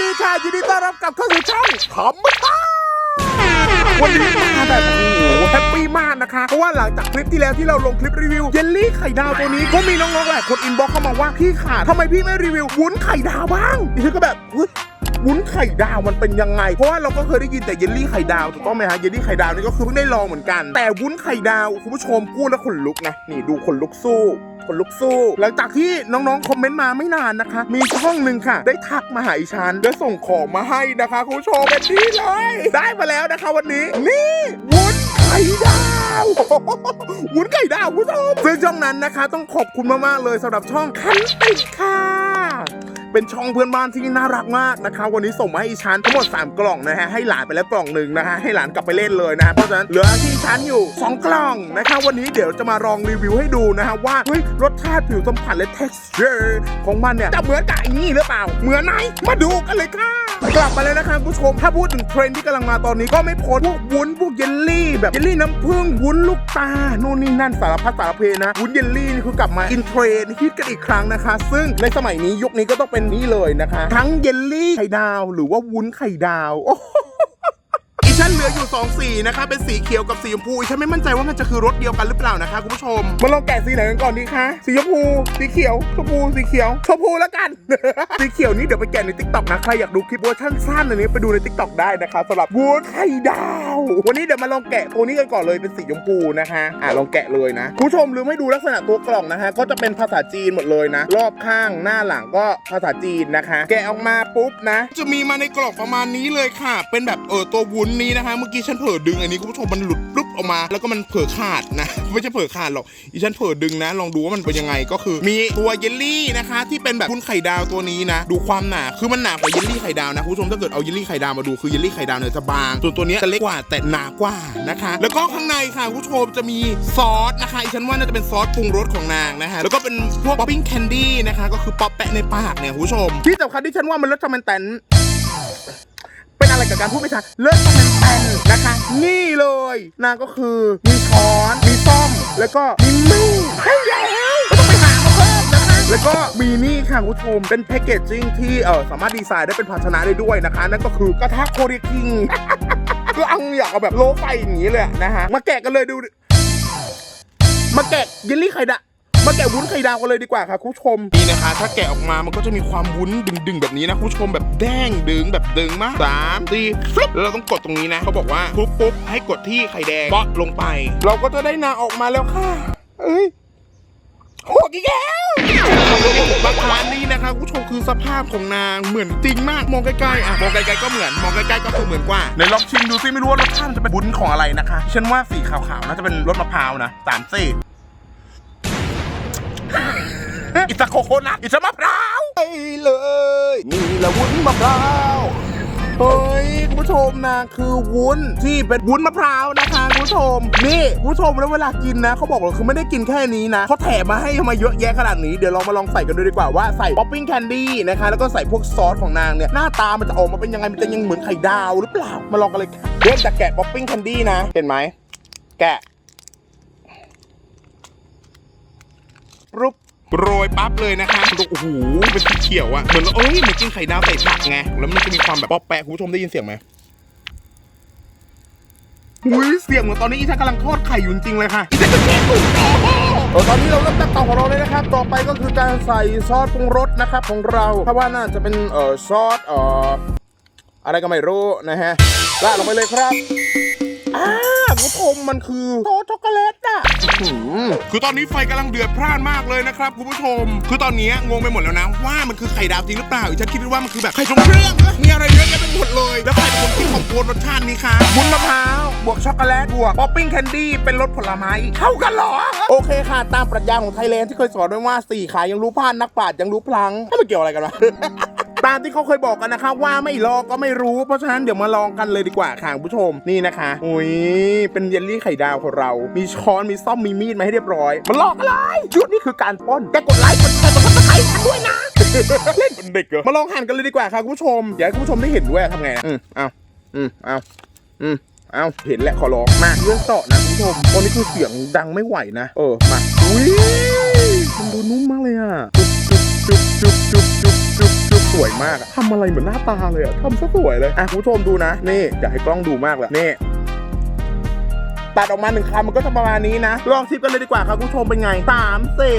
ดีค่ะ ยินดีต้อนรับกลับเข้าสู่ช่องขำมาค่ะวันนี้มาแบบโอ้โหแฮปปี้มากนะคะ เพราะว่าหลังจากคลิปที่แล้วที่เราลงคลิปรีวิวเยลลี่ไข่ดาวตัวนี้ก็มีน้องๆหลายคนอินบ็อกเข้ามาว่าพี่ขาทำไมพี่ไม่รีวิววุ้นไข่ดาวบ้างดิฉันก็แบบเฮ้ยวุ้นไข่ดาวมันเป็นยังไง เพราะว่าเราก็เคยได้ยินแต่เยลลี่ไข่ดาวถูกต้องไหมฮะ เยลลี่ไข่ดาวนี่ก็คือเพิ่งได้ลองเหมือนกัน แต่วุ้นไข่ดาวคุณผู้ชมพูดแล้วขนลุกนะ นี่ดูขนลุกสู้ ขนลุกสู้ หลังจากที่น้องๆ คอมเมนต์มาไม่นานนะคะ มีช่องหนึ่งค่ะ ได้ทักมาหาอีฉันและส่งของมาให้นะคะคุณผู้ชมเป็นนี่เลย ได้มาแล้วนะคะวันนี้ นี่วุ้นไข่ดาววุ้นไข่ดาวคุณผู้ชมซึ่งช่องนั้นนะคะ ต้องขอบคุณมากๆเลยสำหรับช่องคันติดค่ะเป็นช่องเพื่อนบ้านที่น่ารักมากนะคะ วันนี้ส่งมาให้อีชั้นทั้งหมด 3 กล่องนะฮะให้หลานไปแล้วกล่องหนึ่งนะฮะให้หลานกลับไปเล่นเลยนะฮะเพราะฉะนั้นเหลือที่ชั้นอยู่ 2 กล่องนะคะวันนี้เดี๋ยวจะมาลองรีวิวให้ดูนะฮะว่าเฮ้ยรสชาติผิวสัมผัสและ texture ของมันเนี่ยจะเหมือนกับไอ้นี่หรือเปล่า เหมือนไหนมาดูกันเลยค่ะกลับมาแล้วนะคะคุณผู้ชม ถ้าพูดถึงเทรนด์ที่กำลังมาตอนนี้ก็ไม่พ้นพวกวุ้นพวกเยลลี่แบบเยลลี่น้ำผึ้งวุ้นลูกตาโน่นนี่นั่นสารพัดสารเพนะวุ้นเยลลี่นี่คือกลับมาอินเทรนด์ฮิตกันอีกครั้งนะคะ ซึ่งในสมัยนี้ยุคนี้ก็ต้องเป็นนี้เลยนะคะ ทั้งเยลลี่ไข่ดาว หรือว่าวุ้นไข่ดาวโอ้ โหอีฉันเหลืออยู่2สีนะคะ เป็นสีเขียวกับสีชมพูอีฉันไม่มั่นใจว่ามันจะคือรสเดียวกันหรือเปล่านะคะคุณผู้ชม มาลองแกะสีไหนกันก่อนดีคะ สีชมพู สีเขียว ชมพู สีเขียว ชมพูแล้วกัน สีเขียวนี้เดี๋ยวไปแกะในทิกตอกนะ ใครอยากดูคลิปเวอร์ชันสั้นอันนี้ไปดูในทิกตอกได้นะคะสำหรับวุ้นไข่ดาว วันนี้เดี๋ยวมาลองแกะตัวนี้กันก่อนเลย เป็นสีชมพูนะคะ อะลองแกะเลยนะคุณผู้ชมลืมให้ดูลักษณะตัวกล่องนะฮะ ก็จะเป็นภาษาจีนหมดเลยนะ รอบข้างหน้าหลังก็ภาษาจีนนะคะ แกะออกมาปุ๊บนะ จะมีมาในกล่องประมาณนี้เลยค่ะ เป็นแบบเออตัววุ้นนี้นะคะเมื่อกี้ฉันเผลอดึงอันนี้คุณผู้ชมมันหลุดปุ๊บออกมา แล้วก็มันเผลอขาดนะไม่ใช่เผลอขาดหรอกอีฉันเผลอดึงนะ ลองดูว่ามันเป็นยังไงก็คือ มีตัวเยลลี่นะคะ ที่เป็นแบบวุ้นไข่ดาวตัวนี้นะ ดูความหนาคือมันหนากว่าเยลลี่ไข่ดาวนะคุณผู้ชมถ้าเกิดเอาเยลลี่ไข่ดาวมาดูคือเยลลี่ไข่ดาวเนี่ยจะบางส่วนตัวนี้จะเล็กกว่าแต่หนากว่านะคะ แล้วก็ข้างในค่ะคุณผู้ชมจะมีซอสนะคะอีฉันว่าน่าจะเป็นซอสปรุงรสของนางนะฮะแล้วก็เป็นพวกป๊อปปิ้งแคนดี้นะคะก็คือป๊อปแปะในปากเนี่ยคุณผู้ชมที่สำคัญที่ฉันว่ามันรสชาติมันแตน อะไรกับการพูดไม่ชัดเลิศมันแตนนะคะ นี่เลย นางก็คือมีช้อนมีซ่อม แล้วก็มีมีดให้แล้วก็ต้องไปหามาเพิ่มนะคะ แล้วก็มีนี่ค่ะคุณผู้ชมเป็นแพคเกจจิ้งที่เออสามารถดีไซน์ได้เป็นภาชนะได้ด้วยนะคะ นั่นก็คือกระทะโคเรียคิงก็เอาอยากเอาแบบโลไฟอย่างนี้เลยนะฮะมาแกะกันเลยดู มาแกะเยลลี่ไข่ดะ มาแกะวุ้นไข่ดาวกันเลยดีกว่าค่ะคุณผู้ชมนี่นะคะ ถ้าแกะออกมามันก็จะมีความวุ้นดึงๆ แบบนี้นะคุณผู้ชมแบบแดงดึงแบบดึงมากสามสี่ฟึบแล้วเราต้องกดตรงนี้นะเขาบอกว่าปุ๊บปุ๊บให้กดที่ไข่แดงเปาะลงไป เราก็จะได้นางออกมาแล้วค่ะ เอ้ยโหดอีกแล้วบางครั้งนี่นะคะคุณผู้ชมคือสภาพของนางเหมือนจริงมากมองใกล้ๆอะมองไกลๆก็เหมือนมองใกล้ๆก็คือเหมือนกว่าในลองชิมดูซิไม่รู้ว่ารสชาติมันจะเป็นวุ้นของอะไรนะคะ ฉันว่าสีขาวๆน่าจะเป็นรสมะพร้าวนะสามสี่ อิสโคโคนัทอิสมะพร้าวไปเลยนี่แหละวุ้นมะพร้าวเฮ้ยคุณผู้ชมนะคือวุ้นที่เป็นวุ้นมะพร้าวนะคะคุณผู้ชมนี่คุณผู้ชมแล้วเวลากินนะเขาบอกเลยคือไม่ได้กินแค่นี้นะเขาแถมมาให้มาเยอะแยะขนาดนี้เดี๋ยวเรามาลองใส่กันดูดีกว่าว่าใส่ป๊อปปิ้งแคนดี้นะคะแล้วก็ใส่พวกซอสของนางเนี่ยหน้าตามันจะออกมาเป็นยังไงมันจะยังเหมือนไข่ดาวหรือเปล่ามาลองกันเลยค่ะเริ่มจากแกะป๊อปปิ้งแคนดี้นะเห็นไหมแกะปุ๊บ โรยปั๊บเลยนะคะโอ้โหเป็นสีเขียวอะเหมือนเอ้ยเหมือนกินไข่ดาวใส่ผักไงแล้วมันจะมีความแบบปอปแปะคุณผู้ชมได้ยินเสียงไหมอุ้ยเสียงเหมือนตอนนี้อีชันกำลังทอดไข่อยู่จริงเลยค่ะอีชันจะแกะตุ๋นเออตอนนี้เราเริ่มตัดต่อของเราเลยนะครับ ต่อไปก็คือการใส่ซอสปรุงรสนะครับของเราถ้าว่าน่าจะเป็นเอ่อซอสเอ่ออะไรก็ไม่รู้นะฮะราดลงไปเลยครับอ่าคุณผู้ชมมันคือโซสช็อกโกแลตอะ คือตอนนี้ไฟกำลังเดือดพร่านมากเลยนะครับคุณผู้ชม คือตอนนี้งงไปหมดแล้วนะ ว่ามันคือไข่ดาวจริงหรือเปล่าอีฉันคิดว่ามันคือแบบไข่ทรงเครื่องนะมีอะไรเยอะแยะไปหมดเลย แล้วใครเป็นคนคิดของโคนรสชาตินี้คะวุ้นมะพร้าวบวกช็อกโกแลตบวกป๊อปปิ้งแคนดี้เป็นรสผลไม้เข้ากันเหรอ โอเคค่ะ ตามปรัชญาของไทยแลนด์ที่เคยสอนไว้ว่าสี่ขายังรู้พลาดนักปราชญ์ยังรู้พลังถ้ามันเกี่ยวอะไรกันวะ ตามที่เขาเคยบอกกันนะคะว่าไม่ลองก็ไม่รู้ เพราะฉะนั้นเดี๋ยวมาลองกันเลยดีกว่าค่ะผู้ชมนี่นะคะอุ้ยเป็นเยลลี่ไข่ดาวของเรา มีช้อนมีซ่อมมีมีดมาให้เรียบร้อยมาลองอะไรชุดนี้คือการป้อนแกกดไลค์กดแชร์กดซับสไครต์ฉันด้วยนะเล่นเป็นเด็กเหรอมาลองหั่นกันเลยดีกว่าค่ะคุณผู้ชมอยากให้คุณผู้ชมได้เห็นด้วยทำไงนะอืมเอาอืมเอาอืมเอาเห็นแหละขอร้องมาเรื่องเจาะนะคุณผู้ชมตอนนี้คือเสียงดังไม่ไหวนะ เออมาอุ้ยมันดูนุ่มมากเลยอะ จุ๊บจุ๊บจุ๊บจุ๊บจุ๊บจุ๊บสวยมากอะทำอะไรเหมือนหน้าตาเลยอะทำซะสวยเลยอะคุณผู้ชมดูนะ นี่อยากให้กล้องดูมากเลยนี่ตัดออกมาหนึ่งคำมันก็จะประมาณนี้นะ ลองชิมกันเลยดีกว่าครับคุณผู้ชมเป็นไงสามสี่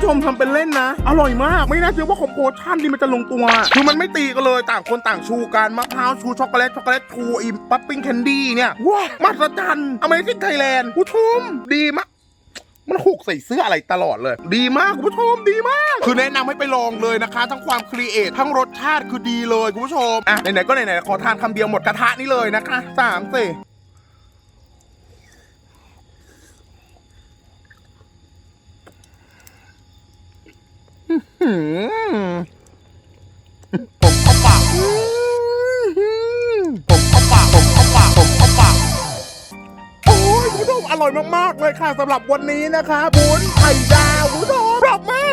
ผู้ชมทำเป็นเล่นนะ อร่อยมาก ไม่น่าเชื่อว่าคอมโพชั่นนี่มันจะลงตัว คือมันไม่ตีกันเลย ต่างคนต่างชูกันมะพร้าวชูช็อกโกแลตช็อกโกแลตชูอิมปั๊ปปิ้งแคนดี้เนี่ยว้ามหัศจรรย์อเมริกไทยแลนด์ผู้ชมดีมากมันหุกใส่เสื้ออะไรตลอดเลย ดีมากคุณผู้ชมดีมาก คือแนะนำให้ไปลองเลยนะคะ ทั้งความครีเอททั้งรสชาติคือดีเลยคุณผู้ชมอะไหนๆก็ไหนๆขอทานคำเดียวหมดกระทะนี่เลยนะคะสามสี่อื้อหือ ผมเข้าปากอื้อหือผมเข้าปากผมเข้าปากผมเข้าปากโอ้ยคุณผู้ชมอร่อยมากๆเลยค่ะสำหรับวันนี้นะคะบุญไข่ดาวคุณผู้ชมปรบมือ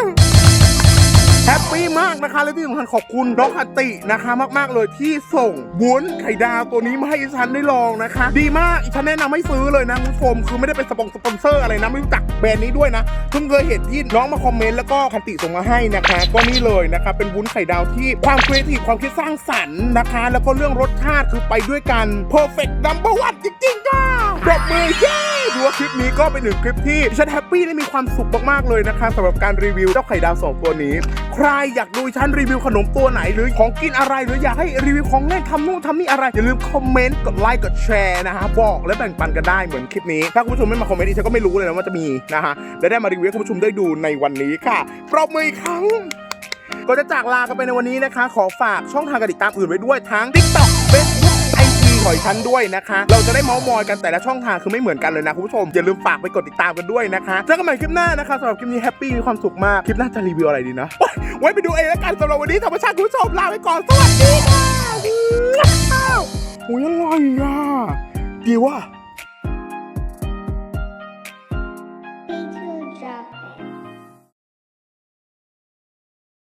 แฮปปี้มากนะคะและที่สำคัญขอบคุณน้องคตินะคะ มากๆเลยที่ส่งบุญไข่ดาวตัวนี้มาให้อีฉันได้ลองนะคะ ดีมากอีฉันแนะนำให้ซื้อเลยนะคุณผู้ชมคือไม่ได้เป็นสปงสปอนเซอร์อะไรนะไม่รู้จักแบรนด์นี้ด้วยนะเพิ่งเคยเห็นที่น้องมาคอมเมนต์แล้วก็คัติส่งมาให้นะคะ ก็นี่เลยนะคะเป็นวุ้นไข่ดาวที่ความครีเอทีฟความคิดสร้างสรรค์นะคะ แล้วก็เรื่องรสชาติคือไปด้วยกัน perfect number one จริงๆจ้าปรบมือเย้ ดูว่าคลิปนี้ก็เป็นหนึ่งคลิปที่ฉันแฮปปี้และมีความสุขมากๆเลยนะคะสำหรับการรีวิวเจ้าไข่ดาวสองตัวนี้ ใครอยากดูฉันรีวิวขนมตัวไหน หรือของกินอะไรหรืออยากให้รีวิวของเล่นทำนู่นทำนี่อะไรอย่าลืมคอมเมนต์กดไลค์กดแชร์นะฮะบอกและแบ่งปันกันได้เหมือนคลิปนี้ ถ้าคุณผู้ชมไม่มาคอมเมนต์ดิฉันก็ไม่รู้เลยนะว่าจะมีนะฮะและได้มารีวิวให้คุณผู้ชมได้ดูในวันนี้ค่ะปรบมืออีกครั้งก็จะจากลากันไปในวันนี้นะคะ ขอฝากช่องทางการติดตามอื่นไว้ด้วยทั้ง TikTok Facebook องฉันด้วยนะคะ เราจะได้เมาส์มอยกันแต่ละช่องทางคือไม่เหมือนกันเลยนะคุณผู้ชม อย่าลืมฝากไปกดติดตามกันด้วยนะคะเจอกันใหม่คลิปหน้านะคะสำหรับคลิปนี้แฮปปี้มีความสุขมาก คลิปหน้าจะรีวิวอะไรดีนะโอ๊ยไว้ไปดูเองแล้วกันสำหรับวันนี้ธรรมชาติคุณผู้ชมลาไปก่อนสวัสดีค่ะอุ้ยอร่อยอะดีว่ะ